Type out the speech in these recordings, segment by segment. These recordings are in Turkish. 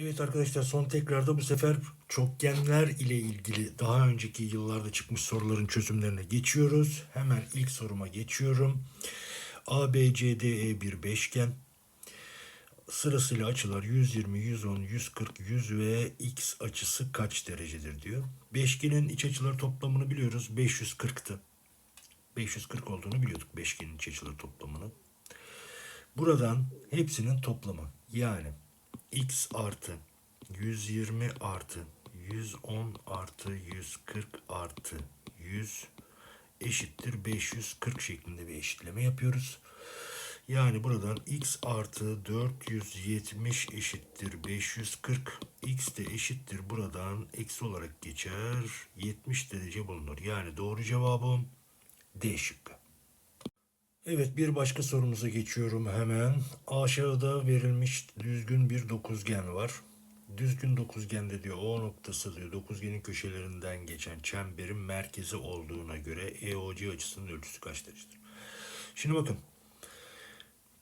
Evet arkadaşlar son tekrarda bu sefer çokgenler ile ilgili daha önceki yıllarda çıkmış soruların çözümlerine geçiyoruz. Hemen ilk soruma geçiyorum. ABCDE bir beşgen. Sırasıyla açılar 120, 110, 140, 100 ve x açısı kaç derecedir diyor. Beşgenin iç açıları toplamını biliyoruz. 540'tı. 540 olduğunu biliyorduk beşgenin iç açıları toplamını. Buradan hepsinin toplamı yani x artı 120 artı 110 artı 140 artı 100 eşittir 540 şeklinde bir eşitleme yapıyoruz. Yani buradan x artı 470 eşittir 540 x de eşittir buradan eksi olarak geçer 70 derece bulunur. Yani doğru cevabım D şıkkı. Evet bir başka sorumuza geçiyorum hemen. Aşağıda verilmiş düzgün bir dokuzgen var. Düzgün dokuzgende diyor O noktası diyor dokuzgenin köşelerinden geçen çemberin merkezi olduğuna göre EOC açısının ölçüsü kaç derecedir? Şimdi bakın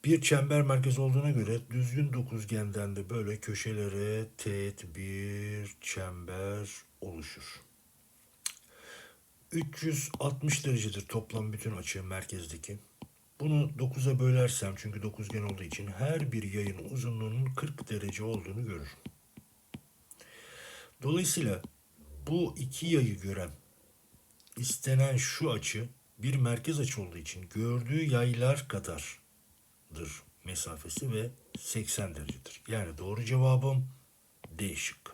bir çember merkezi olduğuna göre düzgün dokuzgenden de böyle köşelere teğet bir çember oluşur. 360 derecedir toplam bütün açı merkezdeki. Bunu 9'a bölersem çünkü dokuzgen olduğu için her bir yayın uzunluğunun 40 derece olduğunu görürüm. Dolayısıyla bu iki yayı gören istenen şu açı bir merkez açı olduğu için gördüğü yaylar kadardır mesafesi ve 80 derecedir. Yani doğru cevabım D şıkkı.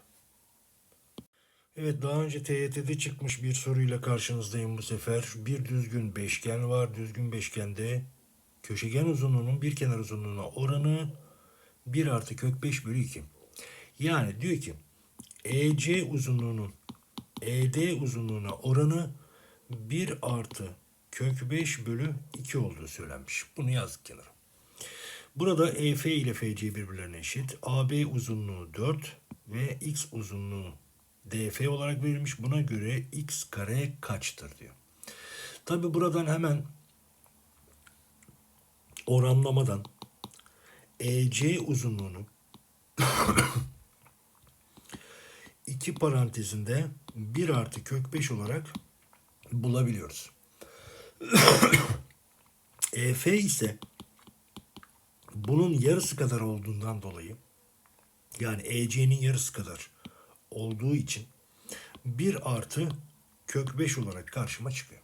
Evet daha önce TYT'de çıkmış bir soruyla karşınızdayım bu sefer. Bir düzgün beşgen var. Düzgün beşgende köşegen uzunluğunun bir kenar uzunluğuna oranı 1 artı kök 5 bölü 2. Yani diyor ki EC uzunluğunun ED uzunluğuna oranı 1 artı kök 5 bölü 2 olduğu söylenmiş. Bunu yazdık kenara. Burada EF ile FC birbirlerine eşit. AB uzunluğu 4 ve X uzunluğu DF olarak verilmiş. Buna göre X kare kaçtır diyor. Tabi buradan hemen oranlamadan EC uzunluğunu iki parantezinde 1 artı kök 5 olarak bulabiliyoruz. EF ise bunun yarısı kadar olduğundan dolayı yani EC'nin yarısı kadar olduğu için 1 artı kök 5 olarak karşıma çıkıyor.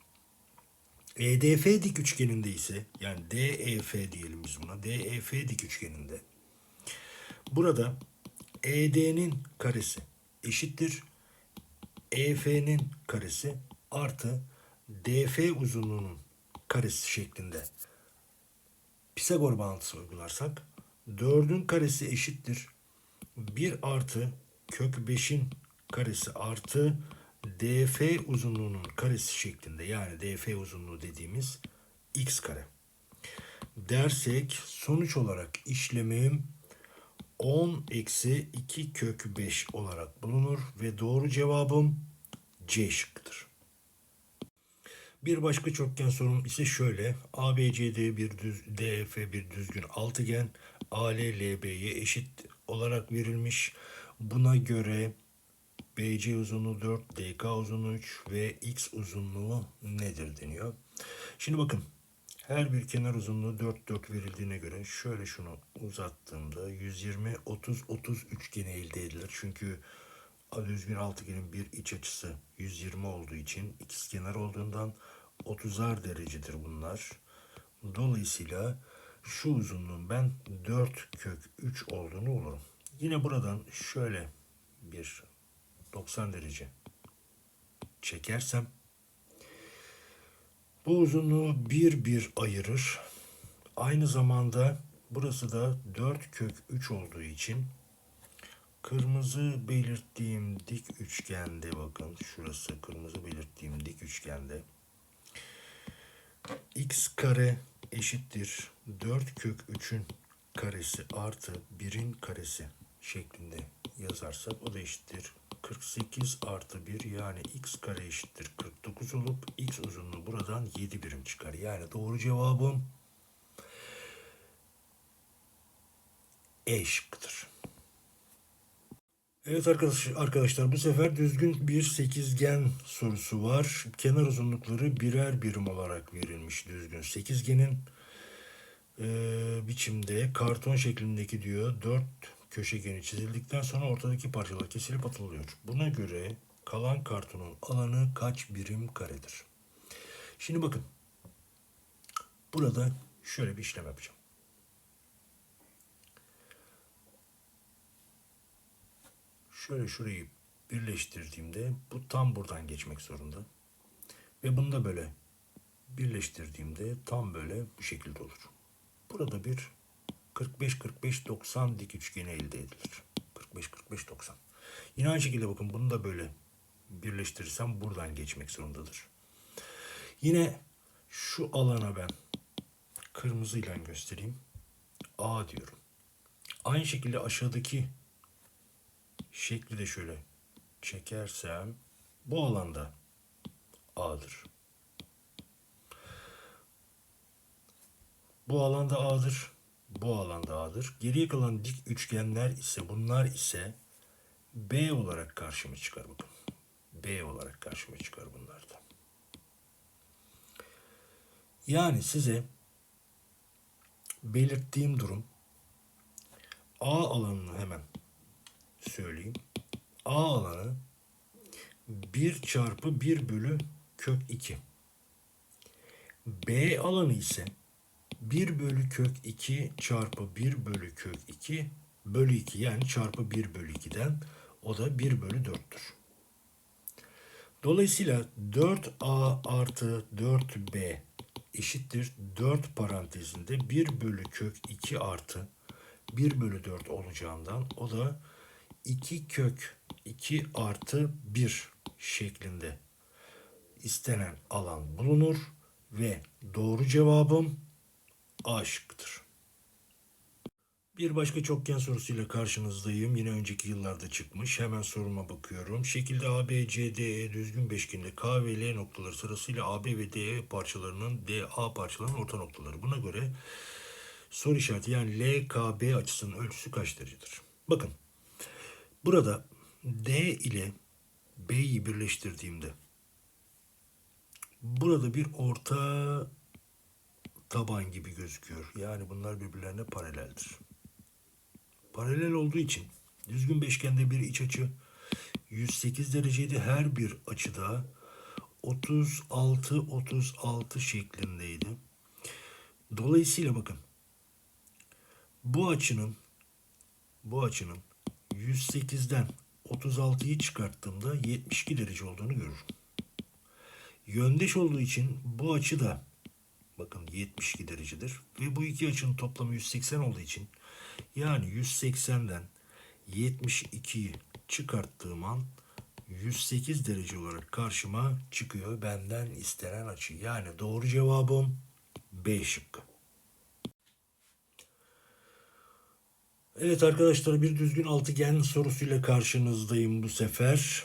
EDF dik üçgeninde ise yani DEF diyelim biz buna. DEF dik üçgeninde. Burada ED'nin karesi eşittir. EF'nin karesi artı DF uzunluğunun karesi şeklinde. Pisagor bağıntısı uygularsak 4'ün karesi eşittir. 1 artı kök 5'in karesi artı DF uzunluğunun karesi şeklinde yani DF uzunluğu dediğimiz x kare. Dersek sonuç olarak işlemim 10 eksi 2 kök 5 olarak bulunur ve doğru cevabım C şıkkıdır. Bir başka çokgen sorum ise şöyle. ABCD bir düz, DF bir düzgün altıgen AL LB'ye eşit olarak verilmiş. Buna göre BC uzunluğu 4, DK uzunluğu 3 ve X uzunluğu nedir deniyor. Şimdi bakın her bir kenar uzunluğu 4 4 verildiğine göre şöyle şunu uzattığımda 120 30 30 üçgeni elde edilir. Çünkü düzgün altıgenin bir iç açısı 120 olduğu için ikiz kenar olduğundan 30'ar derecedir bunlar. Dolayısıyla şu uzunluğun ben 4 kök 3 olduğunu bulurum. Yine buradan şöyle bir 90 derece çekersem bu uzunluğu bir bir ayırır. Aynı zamanda burası da 4 kök 3 olduğu için kırmızı belirttiğim dik üçgende bakın şurası kırmızı belirttiğim dik üçgende x kare eşittir 4 kök 3'ün karesi artı 1'in karesi şeklinde yazarsak o da eşittir 48 artı 1 yani x kare eşittir 49 olup x uzunluğu buradan 7 birim çıkar. Yani doğru cevabım E şıkkıdır. Evet arkadaş, arkadaşlar bu sefer düzgün bir sekizgen sorusu var. Kenar uzunlukları birer birim olarak verilmiş düzgün sekizgenin eee, biçimde karton şeklindeki diyor dört köşegeni çizildikten sonra ortadaki parçalar kesilip atılıyor. Buna göre kalan kartonun alanı kaç birim karedir? Şimdi bakın. Burada şöyle bir işlem yapacağım. Şöyle şurayı birleştirdiğimde bu tam buradan geçmek zorunda. Ve bunu da böyle birleştirdiğimde tam böyle bu şekilde olur. Burada bir 45-45-90 dik üçgeni elde edilir. 45-45-90. Yine aynı şekilde bakın bunu da böyle birleştirirsem buradan geçmek zorundadır. Yine şu alana ben kırmızıyla göstereyim. A diyorum. Aynı şekilde aşağıdaki şekli de şöyle çekersem bu alanda A'dır. Bu alanda A'dır. Bu alanda A'dır. Geriye kalan dik üçgenler ise bunlar ise B olarak karşıma çıkar bakın. B olarak karşıma çıkar bunlar da. Yani size belirttiğim durum A alanını hemen söyleyeyim. A alanı 1 çarpı 1 bölü kök 2. B alanı ise 1 bölü kök 2 çarpı 1 bölü kök 2 bölü 2 yani çarpı 1 bölü 2'den o da 1 bölü 4'tür. Dolayısıyla 4a artı 4b eşittir 4 parantezinde 1 bölü kök 2 artı 1 bölü 4 olacağından o da 2 kök 2 artı 1 şeklinde istenen alan bulunur ve doğru cevabım A şıkkıdır. Bir başka çokgen sorusuyla karşınızdayım. Yine önceki yıllarda çıkmış. Hemen soruma bakıyorum. Şekilde A, B, C, D, E düzgün beşgeninde K ve L noktaları sırasıyla AB ve DE parçalarının DA parçalarının orta noktaları. Buna göre soru işareti yani LKB açısının ölçüsü kaç derecedir? Bakın burada D ile B'yi birleştirdiğimde burada bir orta taban gibi gözüküyor. Yani bunlar birbirlerine paraleldir. Paralel olduğu için düzgün beşgende bir iç açı 108 dereceydi. Her bir açıda 36 36 şeklindeydi. Dolayısıyla bakın bu açının bu açının 108'den 36'yı çıkarttığımda 72 derece olduğunu görürüm. Yöndeş olduğu için bu açı da bakın 72 derecedir. Ve bu iki açının toplamı 180 olduğu için yani 180'den 72'yi çıkarttığım an 108 derece olarak karşıma çıkıyor benden istenen açı. Yani doğru cevabım B şıkkı. Evet arkadaşlar bir düzgün altıgen sorusuyla karşınızdayım bu sefer.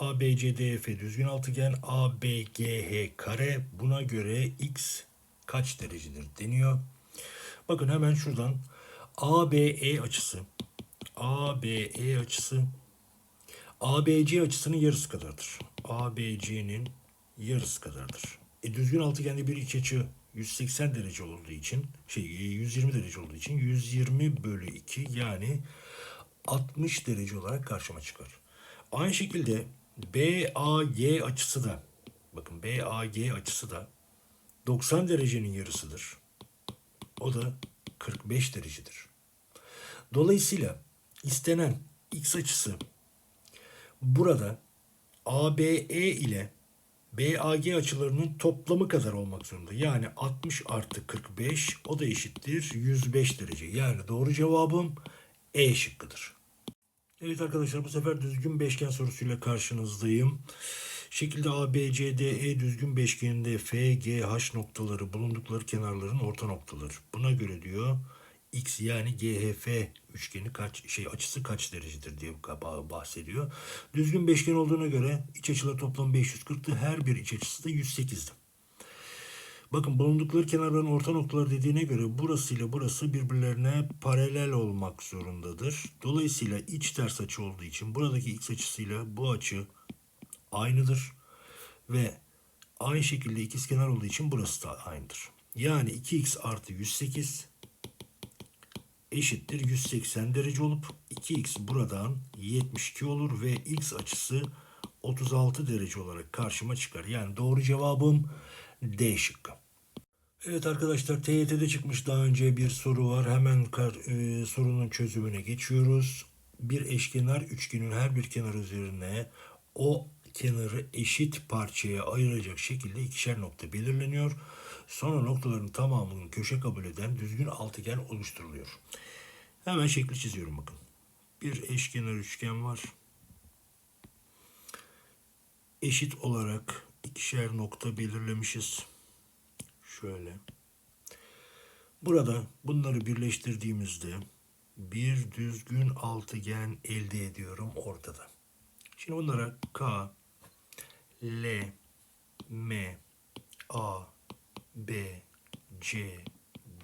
ABCDF düzgün altıgen ABGH kare buna göre x kaç derecedir deniyor. Bakın hemen şuradan ABE açısı ABE açısı ABC açısının yarısı kadardır. ABC'nin yarısı kadardır. E, düzgün altıgende bir iç açı 180 derece olduğu için şey 120 derece olduğu için 120 bölü 2 yani 60 derece olarak karşıma çıkar. Aynı şekilde BAG açısı da bakın BAG açısı da 90 derecenin yarısıdır. O da 45 derecedir. Dolayısıyla istenen x açısı burada ABE ile BAG açılarının toplamı kadar olmak zorunda. Yani 60 artı 45 o da eşittir 105 derece. Yani doğru cevabım E şıkkıdır. Evet arkadaşlar bu sefer düzgün beşgen sorusuyla karşınızdayım. Şekilde ABCDE düzgün beşgeninde FGH noktaları bulundukları kenarların orta noktaları. Buna göre diyor X yani GHF üçgeni kaç şey açısı kaç derecedir diye bahsediyor. Düzgün beşgen olduğuna göre iç açılar toplam 540'tı. Her bir iç açısı da 108'di. Bakın bulundukları kenarların orta noktaları dediğine göre burası ile burası birbirlerine paralel olmak zorundadır. Dolayısıyla iç ters açı olduğu için buradaki x açısıyla bu açı aynıdır. Ve aynı şekilde ikizkenar olduğu için burası da aynıdır. Yani 2x artı 108 eşittir 180 derece olup 2x buradan 72 olur ve x açısı 36 derece olarak karşıma çıkar. Yani doğru cevabım D şıkkı. Evet arkadaşlar TYT'de çıkmış daha önce bir soru var. Hemen kar, e, sorunun çözümüne geçiyoruz. Bir eşkenar üçgenin her bir kenar üzerine o kenarı eşit parçaya ayıracak şekilde ikişer nokta belirleniyor. Sonra noktaların tamamının köşe kabul eden düzgün altıgen oluşturuluyor. Hemen şekli çiziyorum bakın. Bir eşkenar üçgen var. Eşit olarak ikişer nokta belirlemişiz. Şöyle. Burada bunları birleştirdiğimizde bir düzgün altıgen elde ediyorum ortada. Şimdi bunlara K, L, M, A, B, C,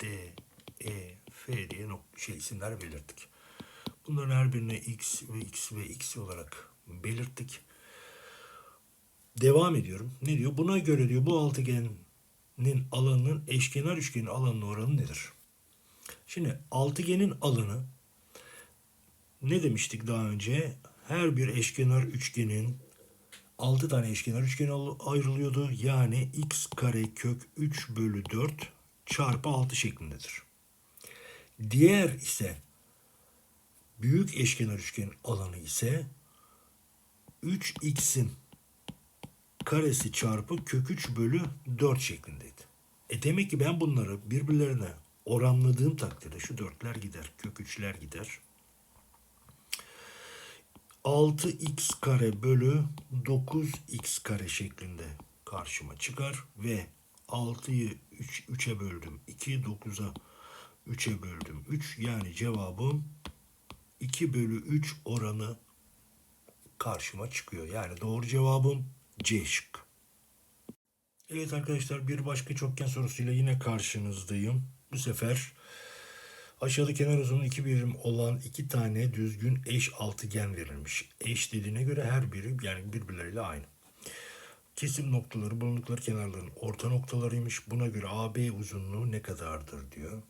D, E, F diye şey isimler belirttik. Bunların her birine X ve X ve X olarak belirttik. Devam ediyorum. Ne diyor? Buna göre diyor bu altıgenin alanının eşkenar üçgenin alanına oranı nedir? Şimdi altıgenin alanı ne demiştik daha önce? Her bir eşkenar üçgenin 6 tane eşkenar üçgen al- ayrılıyordu. Yani x kare kök 3 bölü 4 çarpı 6 şeklindedir. Diğer ise büyük eşkenar üçgen alanı ise 3x'in karesi çarpı kök 3 bölü 4 şeklindeydi. E demek ki ben bunları birbirlerine oranladığım takdirde şu dörtler gider, kök 3'ler gider. 6x kare bölü 9x kare şeklinde karşıma çıkar ve 6'yı 3, 3'e böldüm 2, 9'a 3'e böldüm 3 yani cevabım 2 bölü 3 oranı karşıma çıkıyor. Yani doğru cevabım C şıkkı. Evet arkadaşlar bir başka çokgen sorusuyla yine karşınızdayım. Bu sefer aşağıda kenar uzunluğu iki birim olan iki tane düzgün eş altıgen verilmiş. Eş dediğine göre her biri yani birbirleriyle aynı. Kesim noktaları bulundukları kenarların orta noktalarıymış. Buna göre AB uzunluğu ne kadardır diyor.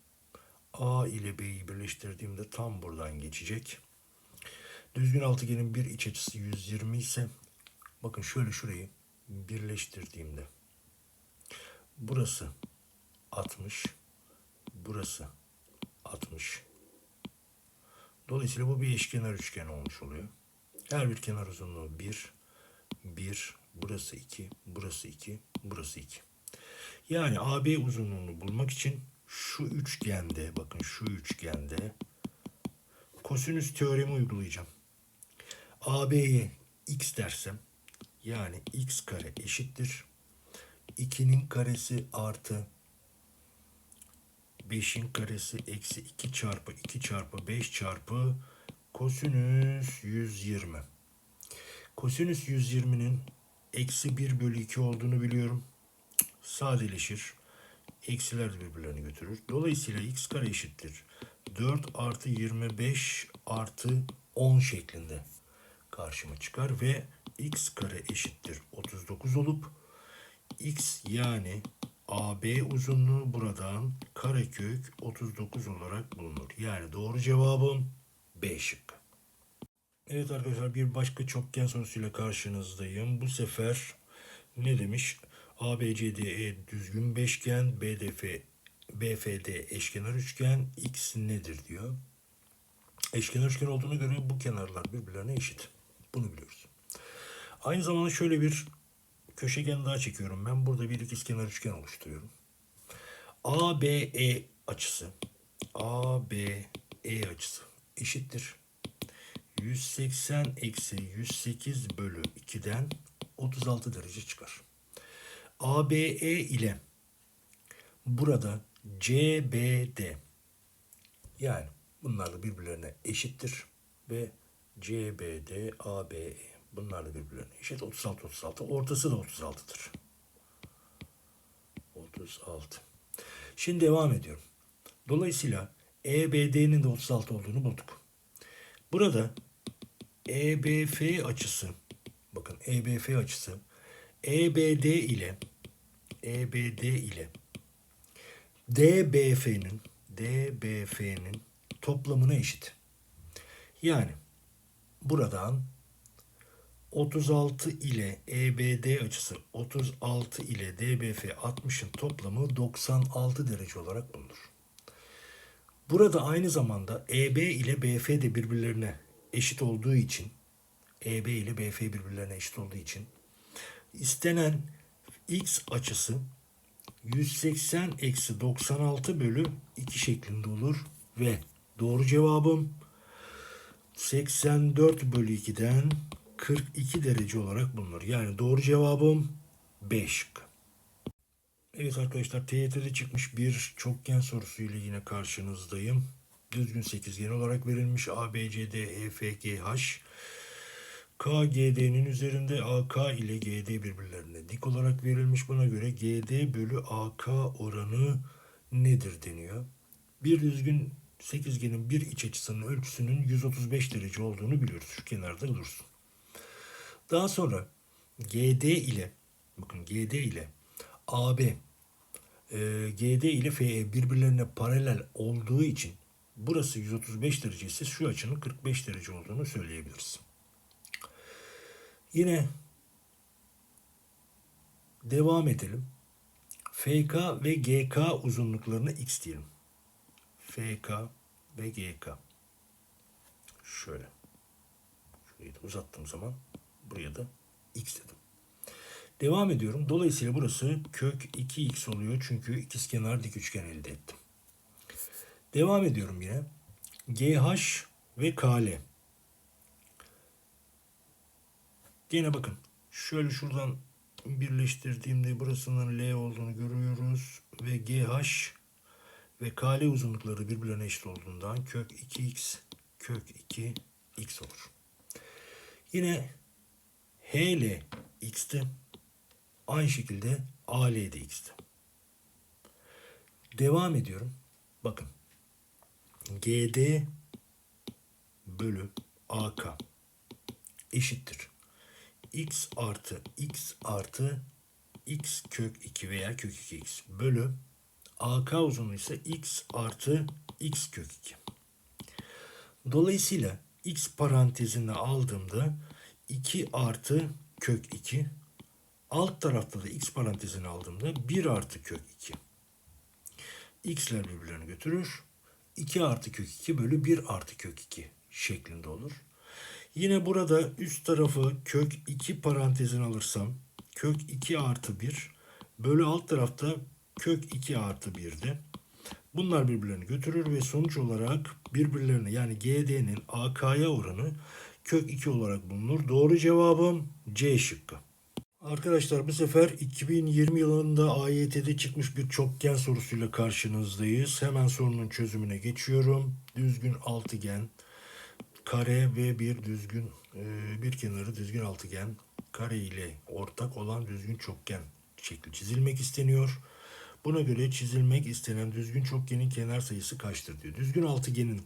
A ile B'yi birleştirdiğimde tam buradan geçecek. Düzgün altıgenin bir iç açısı 120 ise bakın şöyle şurayı birleştirdiğimde burası 60 burası 60 Dolayısıyla bu bir eşkenar üçgen olmuş oluyor. Her bir kenar uzunluğu 1 1 burası 2 burası 2 burası 2. Yani AB uzunluğunu bulmak için şu üçgende bakın şu üçgende kosinüs teoremi uygulayacağım. AB'ye x dersem yani x kare eşittir. 2'nin karesi artı 5'in karesi eksi 2 çarpı 2 çarpı 5 çarpı kosinüs 120. Kosinüs 120'nin eksi 1 bölü 2 olduğunu biliyorum. Sadeleşir. Eksiler de birbirlerini götürür. Dolayısıyla x kare eşittir. 4 artı 25 artı 10 şeklinde karşıma çıkar ve x kare eşittir 39 olup x yani AB uzunluğu buradan karekök 39 olarak bulunur. Yani doğru cevabım B şıkkı. Evet arkadaşlar bir başka çokgen sorusuyla karşınızdayım. Bu sefer ne demiş? ABCDE düzgün beşgen, BDF BFD eşkenar üçgen, X nedir diyor. Eşkenar üçgen olduğuna göre bu kenarlar birbirlerine eşit. Bunu biliyoruz. Aynı zamanda şöyle bir köşegen daha çekiyorum. Ben burada bir ikizkenar üçgen oluşturuyorum. ABE açısı ABE açısı eşittir. 180 eksi 108 bölü 2'den 36 derece çıkar. ABE ile burada CBD yani bunlar da birbirlerine eşittir ve CBD ABE bunlar da birbirlerine eşit 36 36 ortası da 36'dır. 36. Şimdi devam ediyorum. Dolayısıyla EBD'nin de 36 olduğunu bulduk. Burada EBF açısı bakın EBF açısı EBD ile EBD ile DBF'nin DBF'nin toplamına eşit. Yani buradan 36 ile EBD açısı 36 ile DBF 60'ın toplamı 96 derece olarak bulunur. Burada aynı zamanda EB ile BF de birbirlerine eşit olduğu için EB ile BF birbirlerine eşit olduğu için istenen X açısı 180 eksi 96 bölü 2 şeklinde olur ve doğru cevabım 84 bölü 2'den 42 derece olarak bulunur. Yani doğru cevabım 5 şıkkı. Evet arkadaşlar TYT'de çıkmış bir çokgen sorusuyla yine karşınızdayım. Düzgün sekizgen olarak verilmiş A, B, C, D, E, F, G, H. K, GD'nin üzerinde AK ile GD birbirlerine dik olarak verilmiş. Buna göre GD bölü AK oranı nedir deniyor. Bir düzgün sekizgenin bir iç açısının ölçüsünün 135 derece olduğunu biliyoruz. Şu kenarda dursun. Daha sonra GD ile bakın GD ile AB e, GD ile FE birbirlerine paralel olduğu için burası 135 derece ise şu açının 45 derece olduğunu söyleyebiliriz. Yine devam edelim. FK ve GK uzunluklarına x diyelim. FK ve GK. Şöyle. Şurayı da uzattığım zaman buraya da x dedim. Devam ediyorum. Dolayısıyla burası kök 2x oluyor. Çünkü ikizkenar dik üçgen elde ettim. Devam ediyorum yine. GH ve KL. Yine bakın. Şöyle şuradan birleştirdiğimde burasının L olduğunu görüyoruz. Ve GH ve KL uzunlukları birbirlerine eşit olduğundan kök 2x kök 2x olur. Yine HL x'ti. Aynı şekilde AL de x'ti. Devam ediyorum. Bakın. GD bölü AK eşittir. X artı X artı X kök 2 veya kök 2X bölü AK uzunluğu ise X artı X kök 2. Dolayısıyla X parantezine aldığımda 2 artı kök 2 alt tarafta da X parantezine aldığımda 1 artı kök 2. X'ler birbirlerini götürür. 2 artı kök 2 bölü 1 artı kök 2 şeklinde olur. Yine burada üst tarafı kök 2 parantezine alırsam kök 2 artı 1 bölü alt tarafta kök 2 artı 1'de. Bunlar birbirlerini götürür ve sonuç olarak birbirlerine yani GD'nin AK'ya oranı kök 2 olarak bulunur. Doğru cevabım C şıkkı. Arkadaşlar bu sefer 2020 yılında AYT'de çıkmış bir çokgen sorusuyla karşınızdayız. Hemen sorunun çözümüne geçiyorum. Düzgün altıgen, kare ve bir düzgün e, bir kenarı düzgün altıgen kare ile ortak olan düzgün çokgen şekli çizilmek isteniyor. Buna göre çizilmek istenen düzgün çokgenin kenar sayısı kaçtır diyor. Düzgün altıgenin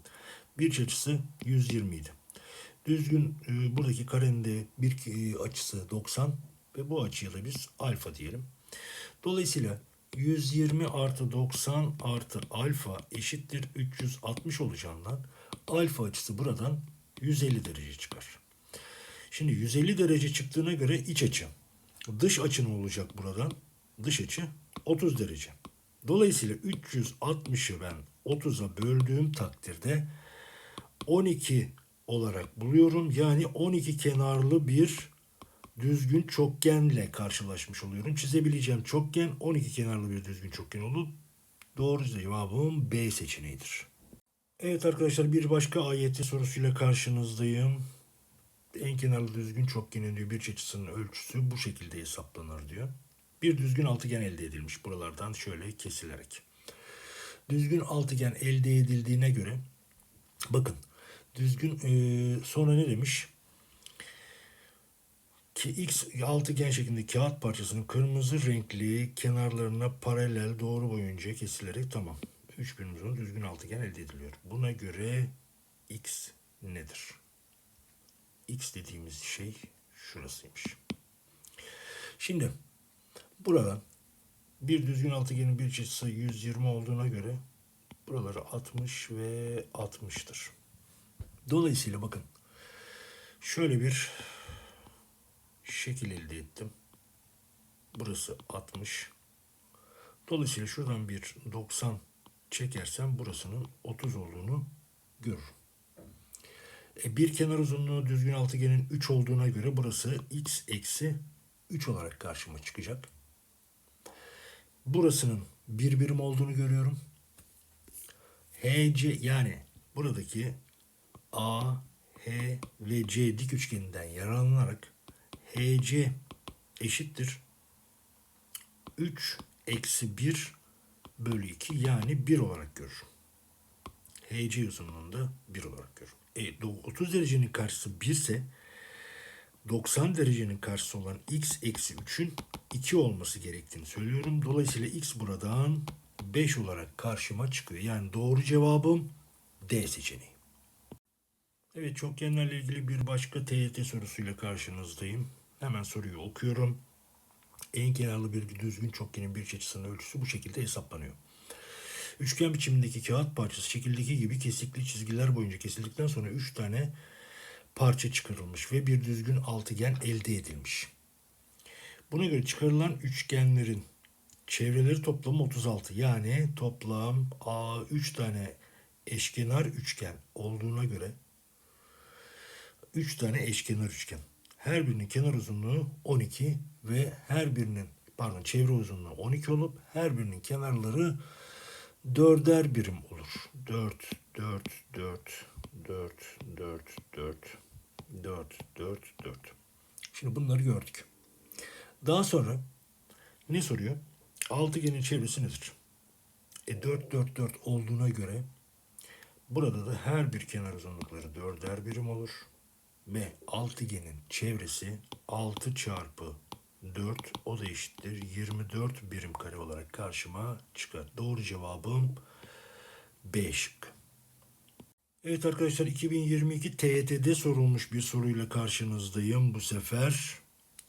bir açısı 120 idi. Düzgün e, buradaki karenin de bir e, açısı 90 ve bu açıya da biz alfa diyelim. Dolayısıyla 120 artı 90 artı alfa eşittir 360 olacağından alfa açısı buradan 150 derece çıkar. Şimdi 150 derece çıktığına göre iç açı. Dış açı ne olacak buradan? Dış açı 30 derece. Dolayısıyla 360'ı ben 30'a böldüğüm takdirde 12 olarak buluyorum. Yani 12 kenarlı bir düzgün çokgenle karşılaşmış oluyorum. Çizebileceğim çokgen 12 kenarlı bir düzgün çokgen olup doğru cevabım B seçeneğidir. Evet arkadaşlar bir başka ayeti sorusuyla karşınızdayım. En kenarlı düzgün çokgenin diyor bir açısının ölçüsü bu şekilde hesaplanır diyor. Bir düzgün altıgen elde edilmiş buralardan şöyle kesilerek. Düzgün altıgen elde edildiğine göre bakın düzgün e, sonra ne demiş? ki X altıgen şeklinde kağıt parçasının kırmızı renkli kenarlarına paralel doğru boyunca kesilerek tamam. Üç birim uzun düzgün altıgen elde ediliyor. Buna göre X nedir? X dediğimiz şey şurasıymış. Şimdi buradan bir düzgün altıgenin bir açısı 120 olduğuna göre buraları 60 ve 60'tır. Dolayısıyla bakın şöyle bir şekil elde ettim. Burası 60. Dolayısıyla şuradan bir 90 çekersem burasının 30 olduğunu görürüm. E, bir kenar uzunluğu düzgün altıgenin 3 olduğuna göre burası x eksi 3 olarak karşıma çıkacak. Burasının bir birim olduğunu görüyorum. HC yani buradaki A, H ve C dik üçgeninden yararlanarak HC eşittir 3 eksi 1 bölü 2 yani 1 olarak görürüm. HC uzunluğunda 1 olarak görürüm. E, 30 derecenin karşısı 1 ise 90 derecenin karşısı olan x eksi 3'ün 2 olması gerektiğini söylüyorum. Dolayısıyla x buradan 5 olarak karşıma çıkıyor. Yani doğru cevabım D seçeneği. Evet çokgenlerle ilgili bir başka TYT sorusuyla karşınızdayım. Hemen soruyu okuyorum. En kenarlı bir düzgün çokgenin bir açısının ölçüsü bu şekilde hesaplanıyor. Üçgen biçimindeki kağıt parçası şekildeki gibi kesikli çizgiler boyunca kesildikten sonra 3 tane parça çıkarılmış ve bir düzgün altıgen elde edilmiş. Buna göre çıkarılan üçgenlerin çevreleri toplamı 36. Yani toplam A 3 tane eşkenar üçgen olduğuna göre 3 tane eşkenar üçgen. Her birinin kenar uzunluğu 12 ve her birinin pardon çevre uzunluğu 12 olup her birinin kenarları dörder birim olur. 4, 4, 4, 4, 4, 4, 4, 4, 4. Şimdi bunları gördük. Daha sonra ne soruyor? Altıgenin çevresi nedir? E 4, 4, 4 olduğuna göre burada da her bir kenar uzunlukları dörder birim olur. Ve altıgenin çevresi 6 çarpı 4 o da eşittir 24 birim kare olarak karşıma çıkar. Doğru cevabım B şıkkı. Evet arkadaşlar 2022 TYT'de sorulmuş bir soruyla karşınızdayım bu sefer.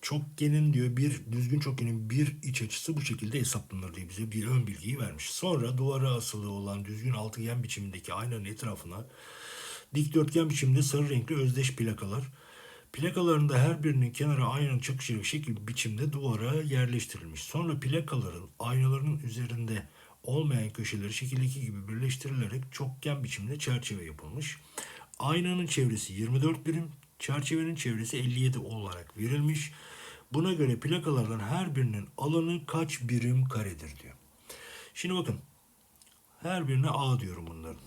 Çokgenin diyor bir düzgün çokgenin bir iç açısı bu şekilde hesaplanır diye bize bir ön bilgiyi vermiş. Sonra duvara asılı olan düzgün altıgen biçimindeki aynanın etrafına dikdörtgen biçimde sarı renkli özdeş plakalar. Plakaların da her birinin kenarı aynanın çakışacak şekil biçimde duvara yerleştirilmiş. Sonra plakaların aynaların üzerinde olmayan köşeleri şekildeki gibi birleştirilerek çokgen biçimde çerçeve yapılmış. Aynanın çevresi 24 birim, çerçevenin çevresi 57 olarak verilmiş. Buna göre plakalardan her birinin alanı kaç birim karedir diyor. Şimdi bakın. Her birine A diyorum bunların.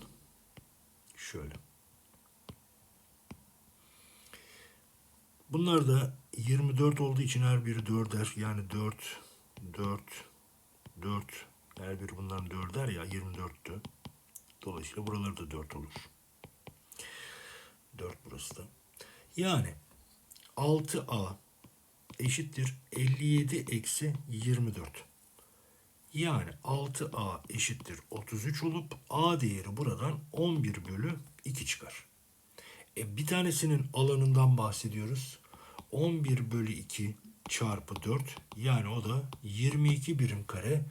Şöyle. Bunlar da 24 olduğu için her biri 4'er. Yani 4, 4, 4. Her biri bunların 4'er ya 24'tü. Dolayısıyla buraları da 4 olur. 4 burası da. Yani 6A eşittir 57 eksi 24. Yani 6A eşittir 33 olup A değeri buradan 11 bölü 2 çıkar. E, bir tanesinin alanından bahsediyoruz. 11 bölü 2 çarpı 4 yani o da 22 birim kare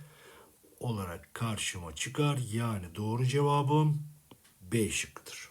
olarak karşıma çıkar. Yani doğru cevabım B şıkkıdır.